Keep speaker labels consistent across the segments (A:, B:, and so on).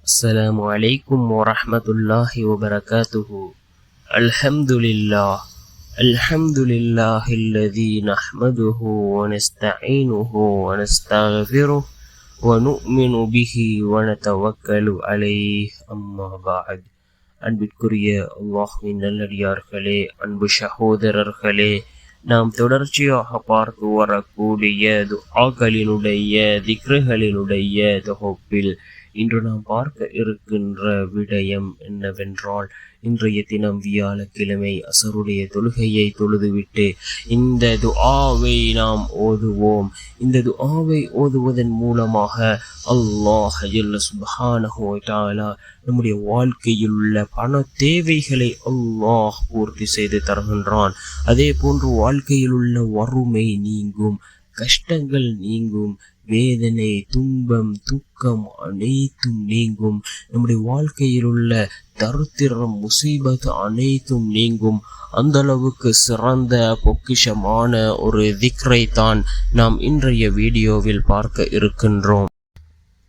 A: السلام عليكم ورحمة الله وبركاته الحمد لله الحمد لله الذي نحمده ونستعينه ونستغفره ونؤمن به ونتوكل عليه أما بعد அன்பிற்குரிய அல்லாஹ்வின் நல்லடியார்களே அன்பு சகோதரர்களே நாம் தொடர்ச்சியாக பார்த்து வரக்கூடிய துஆக்களினுடைய திக்ருகளினுடைய தொகுப்பில் இன்று நாம் பார்க்க இருக்கின்ற விடயம் என்னவென்றால் இன்றைய தினம் வியாழக்கிழமை அசருடைய தொழுகையை தொழுதுவிட்டு இந்த துஆவை நாம் ஓதுவோம். இந்த துஆவை ஓதுவதன் மூலமாக அல்லாஹ் ஜல்ல நம்முடைய வாழ்க்கையில் உள்ள பண தேவைகளை அல்லாஹ் பூர்த்தி செய்து தருகின்றான். அதே போன்று வாழ்க்கையில் உள்ள வறுமை நீங்கும். கஷ்டங்கள் நீங்கும் வேதனை துன்பம் துக்கம் அனைத்தும் நீங்கும். நம்முடைய வாழ்க்கையில் உள்ள தருத்திரம் முசீபத் அனைத்தும் நீங்கும். அந்த அளவுக்கு சிறந்த பொக்கிஷமான ஒரு திக்ரை தான் நாம் இன்றைய வீடியோவில் பார்க்க இருக்கின்றோம்.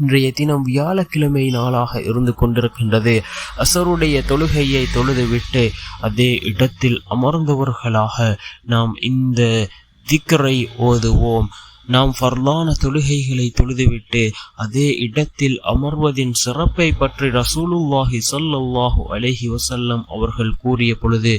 A: இன்றைய தினம் வியாழக்கிழமை நாளாக இருந்து கொண்டிருக்கின்றது. அசருடைய தொழுகையை தொழுதுவிட்டு அதே இடத்தில் அமர்ந்தவர்களாக நாம் இந்த திக்கரை ஓதுவோம். நாம் ஃபர்லான தொழுகைகளை தொழுதுவிட்டு அதே இடத்தில் அமர்வதின் சிறப்பை பற்றி ரசூலுல்லாஹி ஸல்லல்லாஹு அலஹி வசல்லம் அவர்கள் கூறிய பொழுது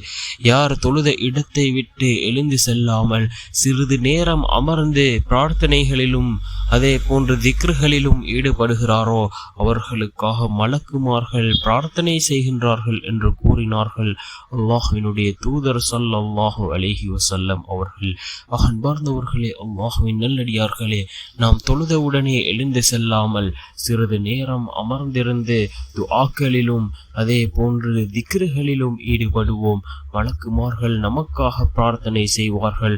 A: யார் தொழுத இடத்தை விட்டு எழுந்து செல்லாமல் சிறிது நேரம் அமர்ந்து பிரார்த்தனைகளிலும் அதே போன்று திக்ருகளிலும் ஈடுபடுகிறாரோ அவர்களுக்காக மலக்குமார்கள் பிரார்த்தனை செய்கின்றார்கள் என்று கூறினார்கள். அல்லாஹுவினுடைய தூதர் ஸல்லல்லாஹு அலஹி வசல்லம் அவர்கள். அகன்பார்ந்தவர்களே அல்லாஹுவின் நல்லடியார்களே நாம் தொழுதவுடனே எழுந்து செல்லாமல் சிறிது நேரம் அமர்ந்திருந்து துஆக்களிலும் அதே போன்று திக்ருகளிலும் ஈடுபடுவோம். மலக்குமார்கள் நமக்காக பிரார்த்தனை செய்வார்கள்.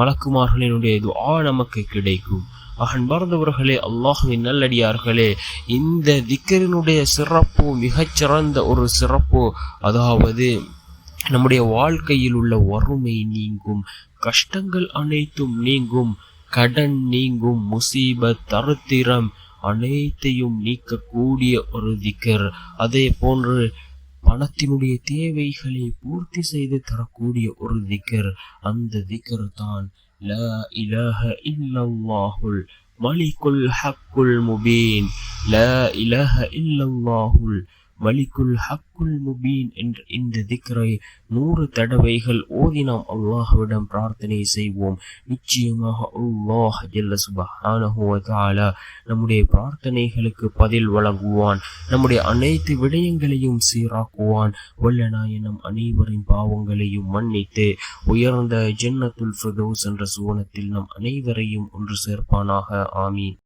A: மலக்குமார்களினுடைய துஆ நமக்கு கிடைக்கும். அன்பர்ந்தவர்களே அல்லாஹுவின் நல்லடியார்களே இந்த திக்கரினுடைய சிறப்பு மிகச்சிறந்த ஒரு சிறப்பு அதாவது நம்முடைய வாழ்க்கையில் உள்ள வறுமை நீங்கும் கஷ்டங்கள் அனைத்தும் நீங்கும். கடன் நீங்கும் முசீபத் தருத்திரம் அனைத்தையும் நீக்கக்கூடிய ஒரு திக்கர். அதே போன்று பணத்தினுடைய தேவைகளை பூர்த்தி செய்து தரக்கூடிய ஒரு திக்கர். அந்த திக்கர் தான் ல இலஹ இல்லல்லாஹுல் மலிகுல் ஹக்குல் முபீன். ல இலஹ இல்லல்லாஹுல் வலிக்குல் ஹக்குல் முபீன் என்ற இந்த திக்ரை நூறு தடவைகள் ஓதி நாம் அல்லாஹ்விடம் பிரார்த்தனை செய்வோம். நிச்சயமாக அல்லாஹ் ஜல்ல சுபஹானஹுவதாலா நம்முடைய பிரார்த்தனைகளுக்கு பதில் வழங்குவான். நம்முடைய அனைத்து விடயங்களையும் சீராக்குவான். வல்லனாய நம் அனைவரின் பாவங்களையும் மன்னித்து உயர்ந்த ஜன்னத்துல் ஃபிர்தோஸ் என்ற சுவனத்தில் நம் அனைவரையும் ஒன்று சேர்ப்பானாக. ஆமீன்.